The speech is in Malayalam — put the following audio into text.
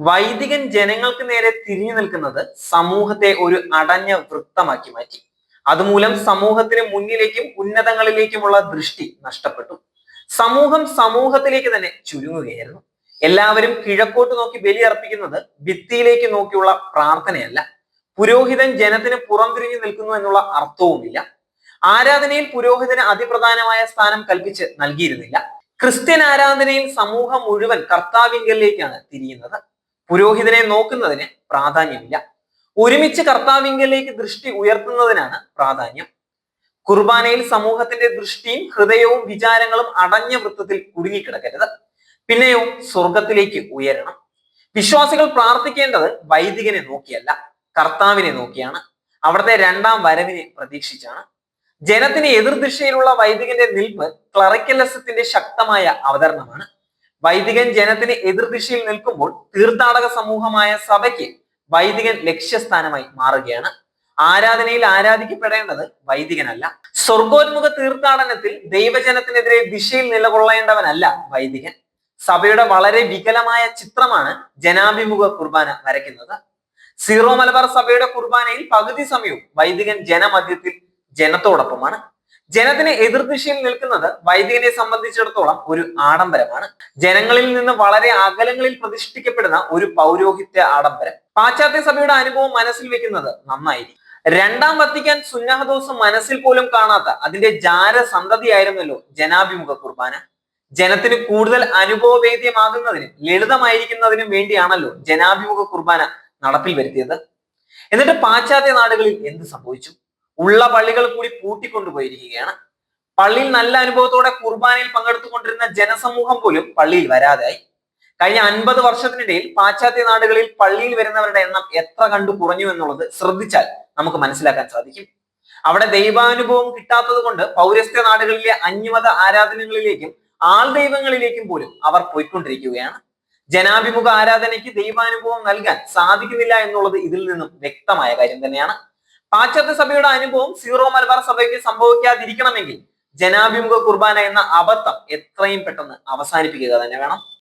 വൈദികൻ ജനങ്ങൾക്ക് നേരെ തിരിഞ്ഞു നിൽക്കുന്നത് സമൂഹത്തെ ഒരു അടഞ്ഞ വൃത്തമാക്കി മാറ്റി. അതുമൂലം സമൂഹത്തിന് മുന്നിലേക്കും ഉന്നതങ്ങളിലേക്കുമുള്ള ദൃഷ്ടി നഷ്ടപ്പെട്ടു. സമൂഹം സമൂഹത്തിലേക്ക് തന്നെ ചുരുങ്ങുകയായിരുന്നു. എല്ലാവരും കിഴക്കോട്ട് നോക്കി ബലിയർപ്പിക്കുന്നത് ഭിത്തിയിലേക്ക് നോക്കിയുള്ള പ്രാർത്ഥനയല്ല. പുരോഹിതൻ ജനത്തിന് പുറംതിരിഞ്ഞു നിൽക്കുന്നു എന്നുള്ള അർത്ഥവുമില്ല. ആരാധനയിൽ പുരോഹിതന് അതിപ്രധാനമായ സ്ഥാനം കൽപ്പിച്ച് നൽകിയിരുന്നില്ല. ക്രിസ്ത്യൻ ആരാധനയിൽ സമൂഹം മുഴുവൻ കർത്താവിങ്കലിലേക്കാണ് തിരിയുന്നത്. പുരോഹിതനെ നോക്കുന്നതിന് പ്രാധാന്യമില്ല. ഒരുമിച്ച് കർത്താവിങ്കലേക്ക് ദൃഷ്ടി ഉയർത്തുന്നതിനാണ് പ്രാധാന്യം. കുർബാനയിൽ സമൂഹത്തിന്റെ ദൃഷ്ടിയും ഹൃദയവും വിചാരങ്ങളും അടഞ്ഞ വൃത്തത്തിൽ കുടുങ്ങിക്കിടക്കരുത്. പിന്നെയോ സ്വർഗത്തിലേക്ക് ഉയരണം. വിശ്വാസികൾ പ്രാർത്ഥിക്കേണ്ടത് വൈദികനെ നോക്കിയല്ല കർത്താവിനെ നോക്കിയാണ്. അവിടുത്തെ രണ്ടാം വരവിനെ പ്രതീക്ഷിച്ചാണ്. ജനത്തിന് എതിർദിശയിലുള്ള വൈദികന്റെ നിൽപ്പ് ക്ലറിക്കലസത്തിന്റെ ശക്തമായ അവതരണമാണ്. വൈദികൻ ജനത്തിന് എതിർദിശയിൽ നിൽക്കുമ്പോൾ തീർത്ഥാടക സമൂഹമായ സഭയ്ക്ക് വൈദികൻ ലക്ഷ്യസ്ഥാനമായി മാറുകയാണ്. ആരാധനയിൽ ആരാധിക്കപ്പെടേണ്ടത് വൈദികനല്ല. സ്വർഗോന്മുഖ തീർത്ഥാടനത്തിൽ ദൈവജനത്തിനെതിരെ ദിശയിൽ നിലകൊള്ളേണ്ടവനല്ല വൈദികൻ. സഭയുടെ വളരെ വികലമായ ചിത്രമാണ് ജനാഭിമുഖ കുർബാന വരയ്ക്കുന്നത്. സീറോ മലബാർ സഭയുടെ കുർബാനയിൽ പകുതി സമയവും വൈദികൻ ജനമധ്യത്തിൽ ജനത്തോടൊപ്പമാണ്. ജനത്തിന് എതിർദിശയിൽ നിൽക്കുന്നത് വൈദികനെ സംബന്ധിച്ചിടത്തോളം ഒരു ആഡംബരമാണ്. ജനങ്ങളിൽ നിന്ന് വളരെ അകലങ്ങളിൽ പ്രതിഷ്ഠിക്കപ്പെടുന്ന ഒരു പൗരോഹിത്യ ആഡംബരം. പാശ്ചാത്യ സഭയുടെ അനുഭവം മനസ്സിൽ വെക്കുന്നത് നന്നായിരിക്കും. രണ്ടാം വത്തിക്കാൻ സുന്നഹദോസ് മനസ്സിൽ പോലും കാണാത്ത അതിന്റെ ജാര സന്തതിയായിരുന്നല്ലോ ജനാഭിമുഖ കുർബാന. ജനത്തിന് കൂടുതൽ അനുഭവവേദ്യമാകുന്നതിനും ലളിതമായിരിക്കുന്നതിനും വേണ്ടിയാണല്ലോ ജനാഭിമുഖ കുർബാന നടപ്പിൽ വരുത്തിയത്. എന്നിട്ട് പാശ്ചാത്യ നാടുകളിൽ എന്ത് സംഭവിച്ചു? ഉള്ള പള്ളികൾ കൂടി പൂട്ടിക്കൊണ്ടുപോയിരിക്കുകയാണ് പള്ളിയിൽ നല്ല അനുഭവത്തോടെ കുർബാനയിൽ പങ്കെടുത്തുകൊണ്ടിരുന്ന ജനസമൂഹം പോലും പള്ളിയിൽ വരാതായി കഴിഞ്ഞ അൻപത് വർഷത്തിനിടയിൽ പാശ്ചാത്യ നാടുകളിൽ പള്ളിയിൽ വരുന്നവരുടെ എണ്ണം എത്ര കണ്ടു കുറഞ്ഞു എന്നുള്ളത് ശ്രദ്ധിച്ചാൽ നമുക്ക് മനസ്സിലാക്കാൻ സാധിക്കും. അവിടെ ദൈവാനുഭവം കിട്ടാത്തത് കൊണ്ട് പൗരസ്ത്യ നാടുകളിലെ അന്യമത ആരാധനകളിലേക്കും ആൾ ദൈവങ്ങളിലേക്കും പോലും അവർ പോയിക്കൊണ്ടിരിക്കുകയാണ്. ജനാഭിമുഖ ആരാധനയ്ക്ക് ദൈവാനുഭവം നൽകാൻ സാധിക്കുന്നില്ല എന്നുള്ളത് ഇതിൽ നിന്നും വ്യക്തമായ കാര്യം തന്നെയാണ്. പാശ്ചാത്യ സഭയുടെ അനുഭവം സീറോ മലബാർ സഭയ്ക്ക് സംഭവിക്കാതിരിക്കണമെങ്കിൽ ജനാഭിമുഖ കുർബാന എന്ന അബദ്ധം എത്രയും പെട്ടെന്ന് അവസാനിപ്പിക്കുക തന്നെ വേണം.